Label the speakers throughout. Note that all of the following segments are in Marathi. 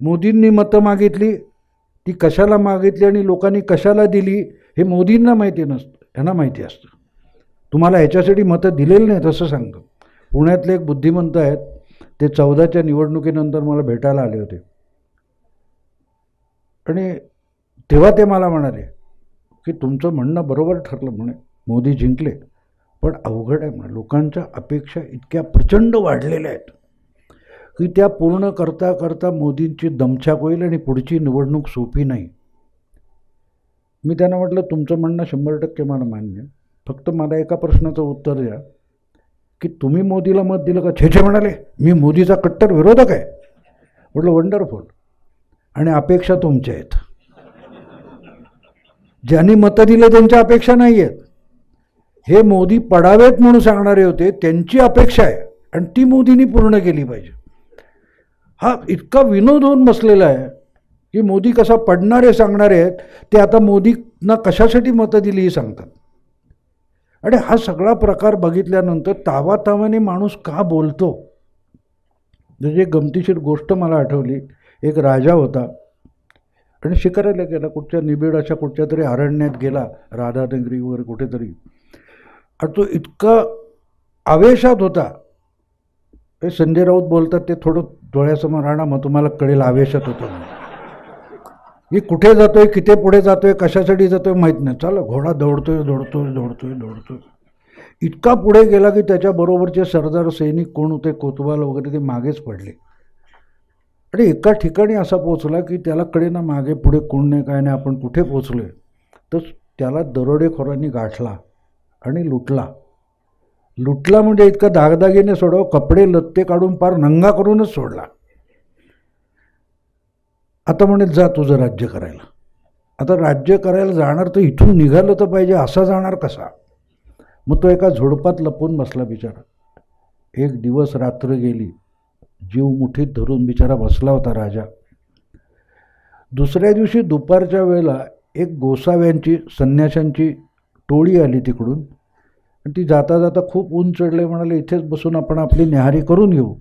Speaker 1: मोदींनी मतं मागितली ती कशाला मागितली आणि लोकांनी कशाला दिली हे मोदींना माहिती नसतं ह्यांना माहिती असतं. तुम्हाला ह्याच्यासाठी मतं दिलेली नाहीत असं सांगतो. पुण्यातले एक बुद्धिमंत आहेत ते चौदाच्या निवडणुकीनंतर मला भेटायला आले होते. आणि तेव्हा ते मला म्हणाले की तुमचं म्हणणं बरोबर ठरलं म्हणे मोदी जिंकले. पण अवघड आहे म्हणे लोकांच्या अपेक्षा इतक्या प्रचंड वाढलेल्या आहेत. की त्या पूर्ण करता करता मोदींची दमछाक होईल आणि पुढची निवडणूक सोपी नाही. मी त्यांना म्हटलं तुमचं म्हणणं शंभर टक्के मला मान्य फक्त मला एका प्रश्नाचं उत्तर द्या की तुम्ही मोदीला मत दिलं का? छेछे म्हणाले मी मोदीचा कट्टर विरोधक आहे. म्हटलं वंडरफुल आणि अपेक्षा तुमच्या आहेत. ज्यांनी मतं दिलं त्यांच्या अपेक्षा नाही आहेत. हे मोदी पडावेत म्हणून सांगणारे होते त्यांची अपेक्षा आहे. आणि ती मोदींनी पूर्ण केली पाहिजे. हा इतका विनोद होऊन बसलेला आहे की मोदी कसा पडणारे सांगणारे आहेत ते आता मोदींना कशासाठी मतं दिली ही सांगतात. आणि हा सगळा प्रकार बघितल्यानंतर तावातावाने माणूस का बोलतो? म्हणजे गमतीशीर गोष्ट मला आठवली. एक राजा होता. आणि शिकारायला गेला कुठच्या निबिड अशा कुठच्या तरी अरण्यात गेला राधानगरी वगैरे कुठेतरी. आणि तो इतका आवेशात होता. हे संजय राऊत बोलतात ते थोडं डोळ्यासमोर राहणार मग तुम्हाला कळेल आवेशात होतं मी कुठे जातोय किती पुढे जातोय कशासाठी जातोय माहीत नाही. चला घोडा दौडतोय दौडतोय दौडतोय दौडतोय. इतका पुढे गेला की त्याच्याबरोबरचे सरदार सैनिक कोण होते कोतवाल वगैरे ते मागेच पडले. आणि एका ठिकाणी असा पोचला की त्याला कडे ना मागे पुढे कोण नाही काय नाही आपण कुठे पोचलोय तर त्याला दरोडेखोरांनी गाठला आणि लुटला. लुटला म्हणजे इतका दागदागिने सोडव कपडे लत्ते काढून पार नंगा करूनच सोडला. आता म्हणे जा तुझं राज्य करायला. आता राज्य करायला जाणार तर इथून निघालं तर पाहिजे असा जाणार कसा? मग तो एका झुडपात लपून बसला बिचारा. एक दिवस रात्र गेली. जीव मुठीत धरून बिचारा बसला होता राजा. दुसऱ्या दिवशी दुपारच्या वेळेला एक गोसाव्यांची संन्याशांची टोळी आली तिकडून. आणि ती जाता जाता खूप ऊन चढले म्हणाले इथेच बसून आपण आपली न्याहारी करून घेऊ.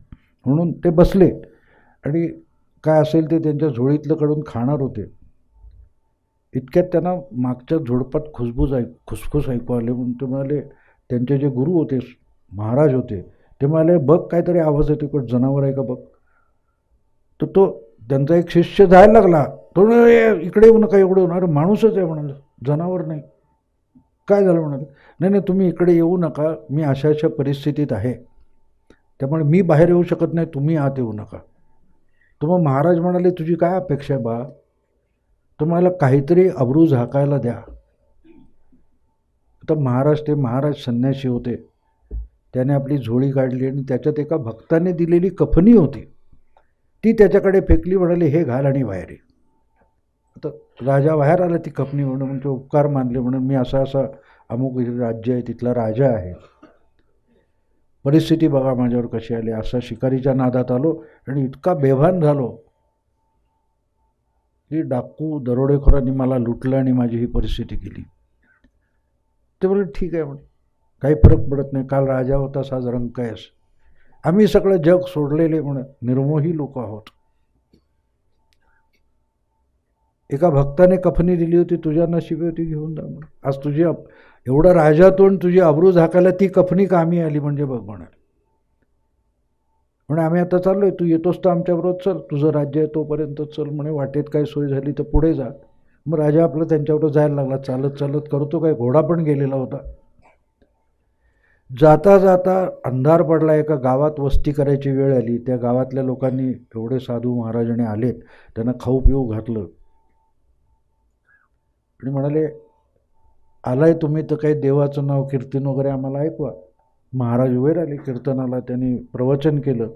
Speaker 1: म्हणून ते बसले. आणि काय असेल ते त्यांच्या झोळीतलं कडून खाणार होते. इतक्यात त्यांना मागच्या झुडपात खुसबूज ऐक खुसखुस ऐकू आले. म्हणून ते म्हणाले त्यांचे जे गुरु होते महाराज होते ते म्हणाले बघ काहीतरी आवाज येतो इकडं जनावर आहे का बघ? तर तो त्यांचा एक शिष्य जायला लागला. तो इकडे येऊ नका एवढं होणार माणूसच आहे म्हणाले जनावर नाही. काय झालं म्हणाले? नाही नाही तुम्ही इकडे येऊ नका. मी अशा अशा परिस्थितीत आहे. त्यामुळे मी बाहेर येऊ शकत नाही. तुम्ही आत येऊ नका. तर मग महाराज म्हणाले तुझी काय अपेक्षा आहे बा? तुम्हाला काहीतरी अब्रू झाकायला द्या. तर महाराज ते महाराज संन्यासी होते. त्याने आपली झोळी काढली आणि त्याच्यात एका भक्ताने दिलेली कफनी होती. ती त्याच्याकडे फेकली म्हणाली हे घाल आणि बाहेर आता राजा बाहेर आला ती कपनी म्हणून म्हणजे उपकार मानले म्हणून मी असा असा अमुक राज्य आहे तिथला राजा आहे. परिस्थिती बघा माझ्यावर कशी आली. असा शिकारीच्या नादात आलो आणि इतका बेभान झालो की डाकू दरोडेखोरांनी मला लुटलं आणि माझी ही परिस्थिती केली. ते बोलले ठीक आहे म्हणे. काही फरक पडत नाही. काल राजा होता साज रंकायस आम्ही सगळं जग सोडलेले म्हणून निर्मोही लोक आहोत. एका भक्ताने कफनी दिली होती तुझ्या नशिबी होती घेऊन जा म्हणून. आज तुझी अप- एवढं राजातून तुझी अब्रू झाकायला ती कफनी कामी आली म्हणजे बघ म्हणाल. म्हणे आम्ही आता चाललोय तू येतोस तर आमच्याबरोबर चल तुझं राज्य आहे तोपर्यंत चल म्हणे वाटेत काय सोय झाली तर पुढे जा. मग राजा आपलं त्यांच्याबरोबर जायला लागला चालत चालत करतो काय घोडा पण गेलेला होता. जाता जाता अंधार पडला एका गावात वस्ती करायची वेळ आली. त्या गावातल्या लोकांनी एवढे साधू महाराजाने आलेत त्यांना खाऊ पिऊ घातलं. आणि म्हणाले आलाय तुम्ही तर काही देवाचं नाव कीर्तन वगैरे आम्हाला ऐकवा. महाराज उभे आले कीर्तनाला त्यांनी प्रवचन केलं.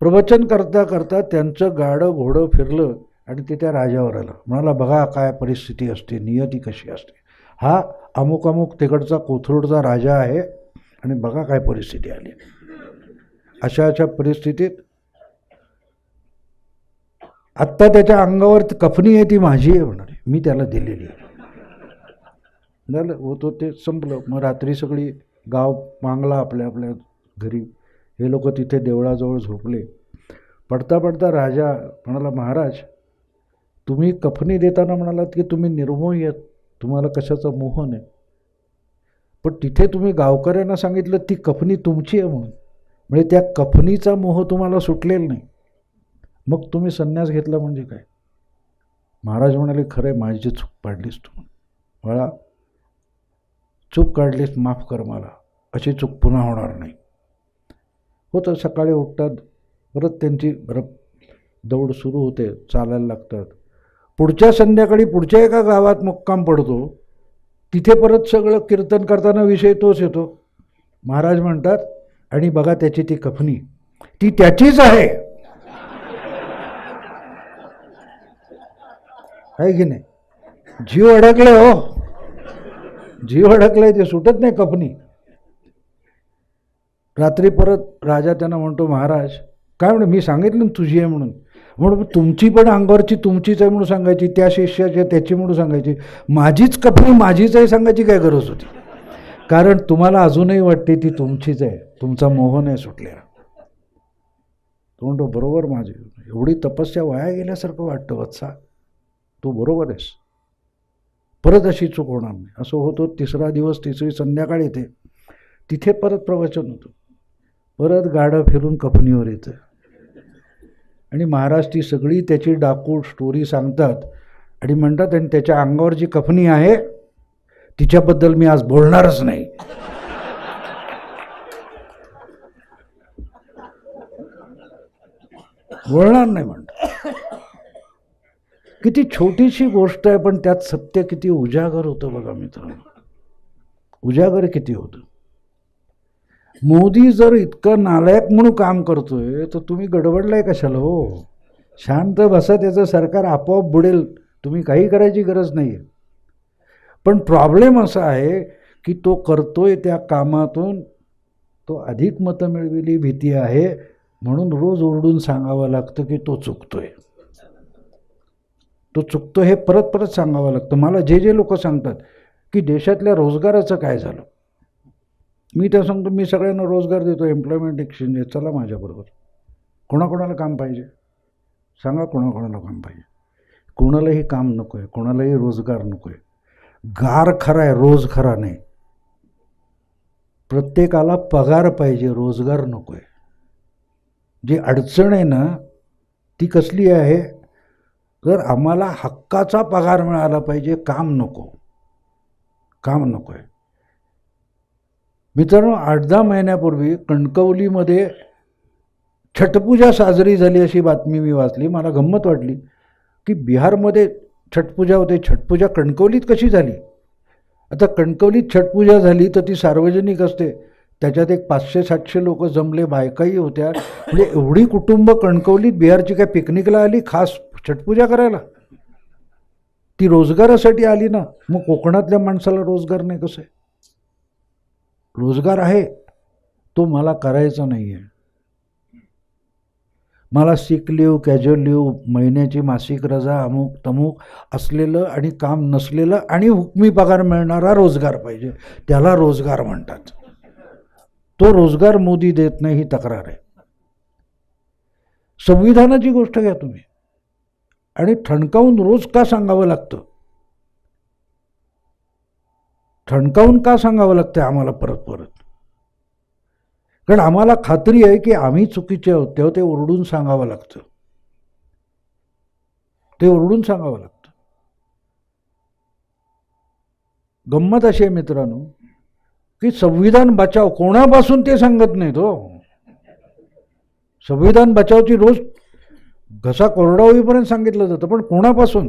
Speaker 1: प्रवचन करता करता त्यांचं गाडं घोडं फिरलं आणि ते त्या राजावर आलं. म्हणाला बघा काय परिस्थिती असते नियती कशी असते. हा अमुक अमुक तिकडचा कोथरूडचा राजा आहे आणि बघा काय परिस्थिती आली. अशा अशा परिस्थितीत आत्ता त्याच्या अंगावर ती कफनी आहे ती माझी आहे म्हणाली. मी त्याला दिलेली. आहे झालं होतं ते संपलं. मग रात्री सगळी गाव मांगला आपल्या आपल्या घरी. हे लोक तिथे देवळाजवळ झोपले. पडता पडता राजा म्हणाला महाराज तुम्ही कफनी देताना म्हणालात की तुम्ही निर्मोही आहेत. तुम्हाला कशाचा मोह नाही. पण तिथे तुम्ही गावकऱ्यांना सांगितलं ती कफनी तुमची आहे म्हणून. म्हणजे त्या कफनीचा मोह तुम्हाला सुटलेला नाही. मग तुम्ही संन्यास घेतला म्हणजे काय? महाराज म्हणाले खरं माझी चूक पाडलीस तू. मला चूक काढलीस माफ कर मला. अशी चूक पुन्हा होणार नाही. होतं सकाळी उठतात परत त्यांची बरं दौड सुरू होते चालायला लागतात. पुढच्या संध्याकाळी पुढच्या एका गावात मुक्काम पडतो. तिथे परत सगळं कीर्तन करताना विषय तोच येतो. महाराज म्हणतात आणि बघा त्याची ती कफनी. ती त्याचीच आहे. आहे की नाही? जीव अडकले हो. जीव अडकलाय ते सुटत नाही कपनी. रात्री परत राजा त्यांना म्हणतो महाराज काय म्हणे मी सांगितलं ना तुझी आहे म्हणून. म्हणून तुमची पण अंगावरची तुमचीच आहे म्हणून सांगायची त्या शिष्याची त्याची म्हणून सांगायची. माझीच कपनी माझीच आहे सांगायची काय गरज होती? कारण तुम्हाला अजूनही वाटते ती तुमचीच आहे. तुमचा मोह नाही सुटलेला. तो म्हणतो बरोबर माझी. एवढी तपस्या वाया गेल्यासारखं वाटतं वत्सा. तो बरोबर आहेस. परत अशी चूक होणार नाही. असं होतो तिसरा दिवस तिसरी संध्याकाळ येते. तिथे परत प्रवचन होतं. परत गाडं फिरून कफनीवर येतं. आणि महाराज ती सगळी त्याची डाकू स्टोरी सांगतात. आणि म्हणतात आणि त्याच्या अंगावर जी कफनी आहे तिच्याबद्दल मी आज बोलणारच नाही. बोलणार नाही म्हणतात किती छोटीशी गोष्ट आहे पण त्यात सत्य किती उजागर होतं बघा मित्रांनो. उजागर किती होतं. मोदी जर इतकं नालायक म्हणून काम करतोय तर तुम्ही गडबडलाय कशाला हो? शांत बसा त्याचं सरकार आपोआप बुडेल. तुम्ही काही करायची गरज नाही आहे पण प्रॉब्लेम असा आहे की तो करतोय त्या कामातून तो अधिक मतं मिळविली भीती आहे म्हणून रोज ओरडून सांगावं लागतं की तो चुकतोय. तो चुकतो हे परत परत सांगावं लागतं. मला जे जे लोक सांगतात की देशातल्या रोजगाराचं काय झालं? मी त्या सांगतो मी सगळ्यांना रोजगार देतो एम्प्लॉयमेंट एक्सचेंज आहे चला माझ्याबरोबर. कोणाकोणाला काम पाहिजे? सांगा कोणाकोणाला काम पाहिजे. कोणालाही काम नको आहे कोणालाही रोजगार नको आहे गार खरा आहे रोज खरा नाही. प्रत्येकाला पगार पाहिजे रोजगार नको आहे जी अडचण आहे ना ती कसली आहे? तर आम्हाला हक्काचा पगार मिळाला पाहिजे काम नको. काम नको आहे. मित्रांनो आठ दहा महिन्यापूर्वी कणकवलीमध्ये छटपूजा साजरी झाली अशी बातमी मी वाचली. मला गंमत वाटली की बिहारमध्ये छटपूजा होते. छटपूजा कणकवलीत कशी झाली? आता कणकवलीत छटपूजा झाली तर ती सार्वजनिक असते. त्याच्यात एक पाचशे सातशे लोक जमले बायकाही होत्या. म्हणजे एवढी कुटुंब कणकवलीत बिहारची काय पिकनिकला आली? खास छटपूजा करायला. ती रोजगारासाठी आली ना मग कोकणातल्या माणसाला रोजगार नाही कसं आहे? रोजगार आहे तो मला करायचा नाही आहे मला सिक लिव्ह कॅज्युअल लिव्ह महिन्याची मासिक रजा अमुक तमुक असलेलं आणि काम नसलेलं आणि हुकमी पगार मिळणारा रोजगार पाहिजे. त्याला रोजगार म्हणतात. तो रोजगार मोदी देत नाही ही तक्रार आहे. संविधानाची गोष्ट घ्या तुम्ही. आणि ठणकावून रोज का सांगावं लागतं? ठणकावून का सांगावं लागतं आम्हाला परत परत? कारण आम्हाला खात्री आहे की आम्ही चुकीचे आहोत तेव्हा ते ओरडून सांगावं लागतं. ते ओरडून सांगावं लागतं. गंमत अशी आहे मित्रांनो की संविधान बचाव कोणापासून ते सांगत नाहीत हो. संविधान बचावची रोज घसा कोरडा होईपर्यंत सांगितलं जातं पण कोणापासून?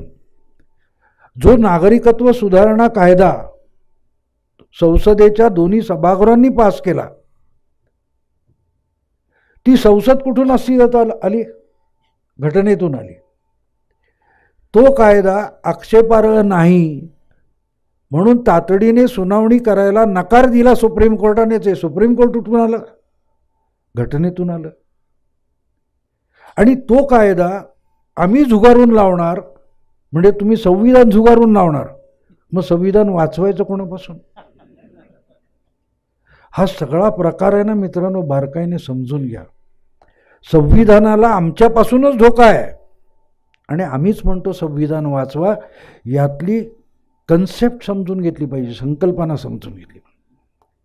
Speaker 1: जो नागरिकत्व सुधारणा कायदा संसदेच्या दोन्ही सभागृहांनी पास केला ती संसद कुठून अस्तित्वात आली घटनेतून आली. तो कायदा आक्षेपार्ह नाही म्हणून तातडीने सुनावणी करायला नकार दिला सुप्रीम कोर्टानेच आहे सुप्रीम कोर्ट उठून आलं घटनेतून आलं. आणि तो कायदा आम्ही झुगारून लावणार म्हणजे तुम्ही संविधान झुगारून लावणार मग संविधान वाचवायचं कोणापासून? हा सगळा प्रकार आहे ना मित्रांनो बारकाईने समजून घ्या. संविधानाला आमच्यापासूनच धोका आहे. आणि आम्हीच म्हणतो संविधान वाचवा यातली कन्सेप्ट समजून घेतली पाहिजे संकल्पना समजून घेतली पाहिजे.